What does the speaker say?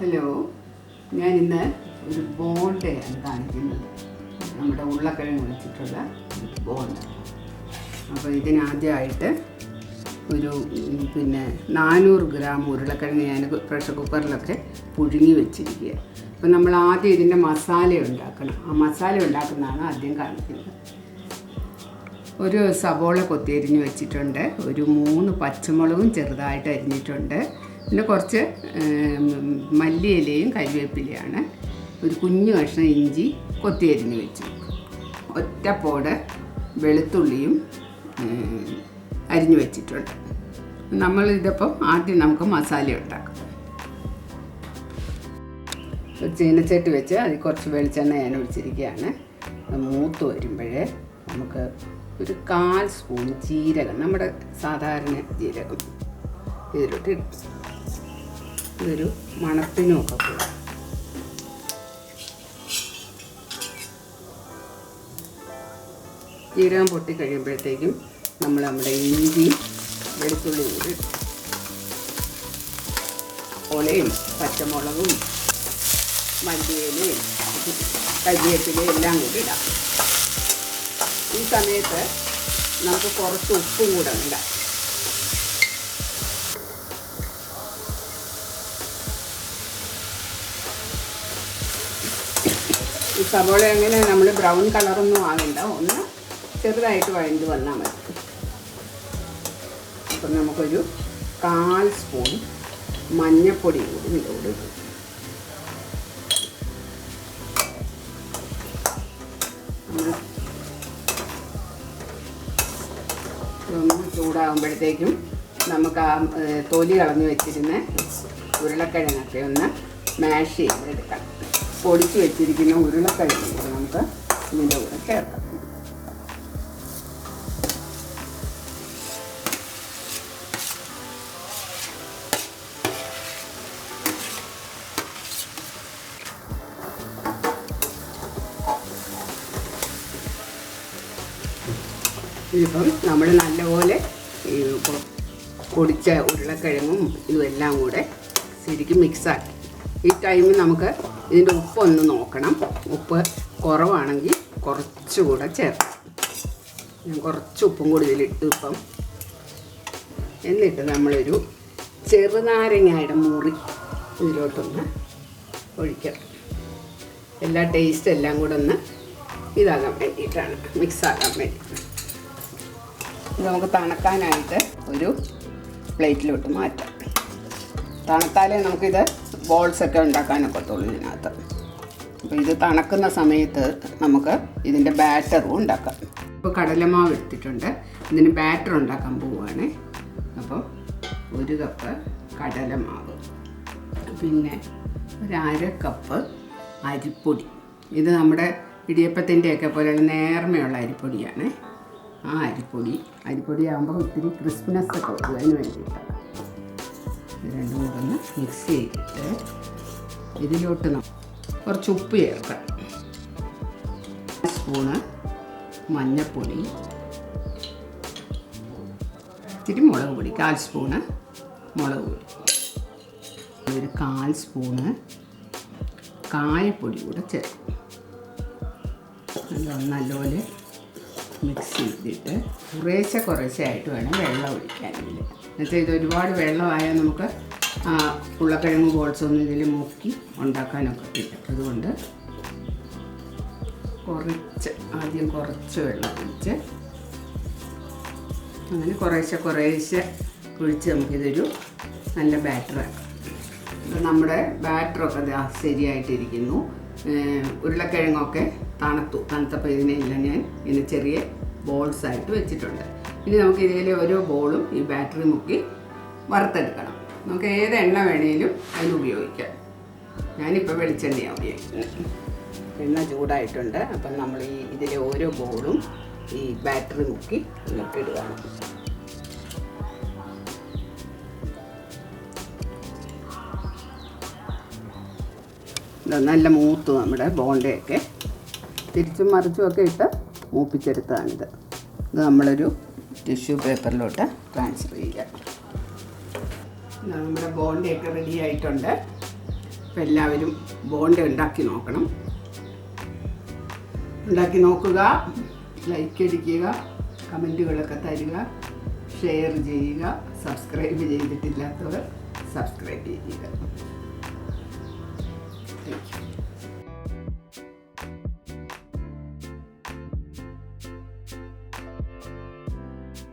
Hello. ഞാൻ ഇന്ന് ഒരു ബോണ്ടയാണ് കാണിക്കുന്നത്. നമ്മുടെ ഉള്ളക്കിഴങ്ങ് വെച്ചിട്ടുള്ള ബോണ്ട അപ്പോൾ ഇതിനാദ്യമായിട്ട് ഒരു പിന്നെ നാനൂറ് ഗ്രാം ഉരുളക്കിഴങ്ങ് ഞാൻ പ്രഷർ കുക്കറിലൊക്കെ പുഴുങ്ങി വെച്ചിരിക്കുക. അപ്പോൾ നമ്മൾ ആദ്യം ഇതിന്റെ മസാല ഉണ്ടാക്കണം. ആ മസാല ഉണ്ടാക്കുന്നതാണ് ആദ്യം കാണിക്കുന്നത്. ഒരു സവോള കൊത്തിയരിഞ്ഞ് വെച്ചിട്ടുണ്ട്. ഒരു മൂന്ന് പച്ചമുളകും ചെറുതായിട്ട് അരിഞ്ഞിട്ടുണ്ട്. പിന്നെ കുറച്ച് മല്ലി മല്ലിയിലയും കരിവേപ്പിലയാണ്. ഒരു കുഞ്ഞു കഷ്ണം ഇഞ്ചി കൊത്തിയരിഞ്ഞ് വെച്ചു. ഒറ്റപ്പോട് വെളുത്തുള്ളിയും അരിഞ്ഞ് വെച്ചിട്ടുണ്ട്. നമ്മൾ ഇതിപ്പം ആദ്യം നമുക്ക് മസാല ഉണ്ടാക്കാം. ചീനച്ചട്ടി വെച്ച് അതിൽ കുറച്ച് വെളിച്ചെണ്ണ ഞാൻ ഒഴിച്ചിരിക്കുകയാണ്. മൂത്ത് വരുമ്പോഴേ നമുക്ക് ഒരു കാൽ സ്പൂൺ ജീരകം നമ്മുടെ സാധാരണ ജീരകം ഇതിലോട്ട് ഇടും ഇതൊരു മണത്തിനുമൊക്കെ കൂടും ജീരകം പൊട്ടി കഴിയുമ്പോഴത്തേക്കും നമ്മൾ നമ്മുടെ ഇഞ്ചി വെളുത്തുള്ളി കൂടി ഒലയും പച്ചമുളകും മല്ലിയിലയും കരിയേപ്പിലയും എല്ലാം കൂടി ഇടാം. ഈ സമയത്ത് നമുക്ക് കുറച്ച് ഉപ്പും കൂടെ ഇടാം. ഈ സവോള അങ്ങനെ നമ്മൾ ബ്രൗൺ കളറൊന്നും ആകണ്ട ഒന്ന് ചെറുതായിട്ട് വഴണ്ട് വന്നാൽ മതി. അപ്പം നമുക്കൊരു കാൽ സ്പൂൺ മഞ്ഞൾപ്പൊടി കൂടി ഇതോട് ഒന്ന് ചൂടാകുമ്പോഴത്തേക്കും നമുക്ക് ആ തൊലി കളഞ്ഞു വെച്ചിരുന്ന ഉരുളക്കിഴങ്ങൊക്കെ ഒന്ന് മാഷ് ചെയ്തെടുക്കാം പൊടിച്ച് വെച്ചിരിക്കുന്ന ഉരുളക്കിഴങ്ങ് നമുക്ക് ഇതിന്റെ കൂടെ ചേർക്കാം. ഇതിപ്പം നമ്മൾ നല്ലപോലെ പൊടിച്ച ഉരുളക്കിഴങ്ങും ഇതും ഇതുമെല്ലാം കൂടെ ശരിക്കും മിക്സാക്കി ഈ ടൈമിൽ നമുക്ക് ഇതിന്റെ ഉപ്പൊന്ന് നോക്കണം. ഉപ്പ് കുറവാണെങ്കിൽ കുറച്ചുകൂടെ ചേർക്കാം. ഞാൻ കുറച്ച് ഉപ്പും കൂടി ഇതിലിട്ട് ഇപ്പം. എന്നിട്ട് നമ്മളൊരു ചെറുനാരങ്ങയുടെ മുറി ഇതിലോട്ടൊന്ന് ഒഴിക്കണം എല്ലാ ടേസ്റ്റ് എല്ലാം കൂടെ ഒന്ന് ഇതാകാൻ വേണ്ടിയിട്ടാണ്. ആക്കാൻ വേണ്ടി നമുക്ക് തണുക്കാനായിട്ട് ഒരു പ്ലേറ്റിലോട്ട് മാറ്റാം. തണുത്താലേ നമുക്കിത് ബോൾസ് ഒക്കെ ഉണ്ടാക്കാനൊക്കത്തുള്ളൂ ഇതിനകത്ത് അപ്പോൾ ഇത് തണക്കുന്ന സമയത്ത് നമുക്ക് ഇതിന്റെ ബാറ്ററും ഉണ്ടാക്കാം. ഇപ്പോൾ കടലമാവ് എടുത്തിട്ടുണ്ട്. ഇതിന് ബാറ്റർ ഉണ്ടാക്കാൻ പോവുകയാണ്. അപ്പോൾ ഒരു കപ്പ് കടലമാവ്. പിന്നെ ഒരു അര കപ്പ് അരിപ്പൊടി. ഇത് നമ്മുടെ ഇടിയപ്പത്തിന്റെയൊക്കെ പോലെയുള്ള നേർമയുള്ള അരിപ്പൊടിയാണ്. ആ അരിപ്പൊടി അരിപ്പൊടി ആകുമ്പോൾ ഒത്തിരി ക്രിസ്മസ് ഒക്കെ അതിന് വേണ്ടിയിട്ടാണ്. രണ്ടും കൂടെ ഒന്ന് മിക്സ് ചെയ്തിട്ട് ഇതിലോട്ട് കുറച്ച് ഉപ്പ് ചേർക്കാം. സ്പൂണ് മഞ്ഞൾപ്പൊടി ഇത്തിരി മുളക് പൊടി കാൽ സ്പൂണ് മുളക് പൊടി. ഒരു കാൽ സ്പൂണ് കായപ്പൊടി കൂടെ ചേർക്കും. നല്ലപോലെ മിക്സ് ചെയ്തിട്ട് കുറേശ്ശെ കുറേശ്ശെ ആയിട്ട് വേണം വെള്ളം ഒഴിക്കാൻ ഇതിൽ എന്നുവെച്ചാൽ ഇത് ഒരുപാട് വെള്ളമായാൽ നമുക്ക് ഉള്ളക്കിഴങ്ങ് ബോൾസൊന്നും ഇതിൽ മുക്കി ഉണ്ടാക്കാനൊക്കെ ഇല്ല അതുകൊണ്ട് കുറച്ച് ആദ്യം കുറച്ച് വെള്ളം ഒഴിച്ച് അങ്ങനെ കുറേശ്ശെ കുറേശ്ശെ ഒഴിച്ച് നമുക്കിതൊരു നല്ല ബാറ്റർ ആക്കാം. നമ്മുടെ ബാറ്ററൊക്കെ ശരിയായിട്ടിരിക്കുന്നു. ഉരുളക്കിഴങ്ങൊക്കെ തണുത്തു തണുത്തപ്പോൾ ഇതിനെല്ലാം ഞാൻ ഇങ്ങനെ ചെറിയ ബോൾസ് ആയിട്ട് വെച്ചിട്ടുണ്ട്. ഇനി നമുക്ക് ഇതിലെ ഓരോ ബോളും ഈ ബാറ്ററി മുക്കി വറുത്തെടുക്കണം. നമുക്ക് ഏത് എണ്ണ വേണേലും അതിന് ഉപയോഗിക്കാം. ഞാനിപ്പോൾ വെളിച്ചെണ്ണയാണ് ഉപയോഗിക്കുന്നത്. എണ്ണ ചൂടായിട്ടുണ്ട് അപ്പം നമ്മൾ ഈ ഇതിലെ ഓരോ ബോളും ഈ ബാറ്ററി മുക്കി ഇങ്ങോട്ട് നല്ല മൂത്തു നമ്മുടെ ബോണ്ടയൊക്കെ തിരിച്ചും മറിച്ചും ഒക്കെ ഇട്ട് മൂപ്പിച്ചെടുത്തതാണിത്. ഇത് നമ്മളൊരു ടിഷ്യൂ പേപ്പറിലോട്ട് ട്രാൻസ്ഫർ ചെയ്യുക. നമ്മുടെ ബോണ്ടയൊക്കെ റെഡി ആയിട്ടുണ്ട്. അപ്പം എല്ലാവരും ബോണ്ട ഉണ്ടാക്കി നോക്കണം. ഉണ്ടാക്കി നോക്കുക ലൈക്ക് അടിക്കുക കമന്റുകളൊക്കെ തരിക ഷെയർ ചെയ്യുക സബ്സ്ക്രൈബ് ചെയ്തിട്ടില്ലാത്തവർ സബ്സ്ക്രൈബ് ചെയ്യുക.